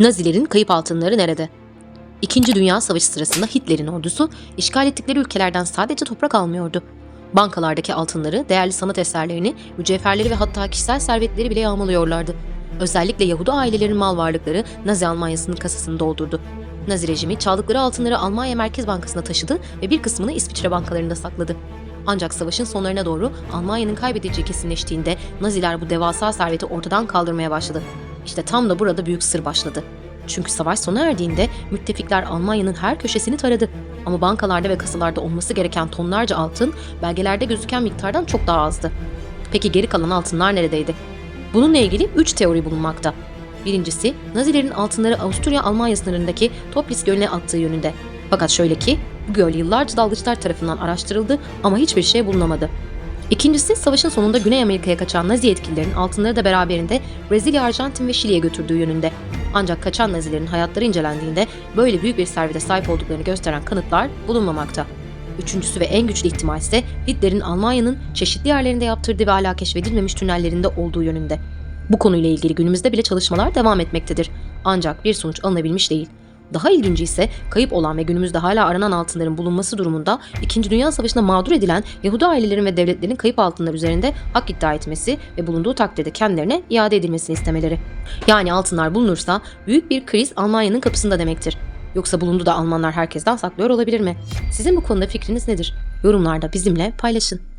Nazilerin kayıp altınları nerede? İkinci Dünya Savaşı sırasında Hitler'in ordusu işgal ettikleri ülkelerden sadece toprak almıyordu. Bankalardaki altınları, değerli sanat eserlerini, mücevherleri ve hatta kişisel servetleri bile yağmalıyorlardı. Özellikle Yahudi ailelerin mal varlıkları Nazi Almanyası'nın kasasını doldurdu. Nazi rejimi çaldıkları altınları Almanya Merkez Bankası'na taşıdı ve bir kısmını İsviçre bankalarında sakladı. Ancak savaşın sonlarına doğru Almanya'nın kaybedeceği kesinleştiğinde Naziler bu devasa serveti ortadan kaldırmaya başladı. İşte tam da burada büyük sır başladı. Çünkü savaş sona erdiğinde müttefikler Almanya'nın her köşesini taradı. Ama bankalarda ve kasalarda olması gereken tonlarca altın belgelerde gözüken miktardan çok daha azdı. Peki geri kalan altınlar neredeydi? Bununla ilgili 3 teori bulunmakta. Birincisi, Nazilerin altınları Avusturya-Almanya sınırındaki Toplis Gölü'ne attığı yönünde. Fakat şöyle ki, bu göl yıllarca dalgıçlar tarafından araştırıldı ama hiçbir şey bulunamadı. İkincisi, savaşın sonunda Güney Amerika'ya kaçan Nazi yetkililerin altınları da beraberinde Brezilya, Arjantin ve Şili'ye götürdüğü yönünde. Ancak kaçan Nazilerin hayatları incelendiğinde böyle büyük bir servete sahip olduklarını gösteren kanıtlar bulunmamakta. Üçüncüsü ve en güçlü ihtimal ise Hitler'in Almanya'nın çeşitli yerlerinde yaptırdığı ve hala keşfedilmemiş tünellerinde olduğu yönünde. Bu konuyla ilgili günümüzde bile çalışmalar devam etmektedir. Ancak bir sonuç alınabilmiş değil. Daha ilginci ise kayıp olan ve günümüzde hala aranan altınların bulunması durumunda 2. Dünya Savaşı'nda mağdur edilen Yahudi ailelerin ve devletlerin kayıp altınlar üzerinde hak iddia etmesi ve bulunduğu takdirde kendilerine iade edilmesini istemeleri. Yani altınlar bulunursa büyük bir kriz Almanya'nın kapısında demektir. Yoksa bulundu da Almanlar herkesten saklıyor olabilir mi? Sizin bu konuda fikriniz nedir? Yorumlarda bizimle paylaşın.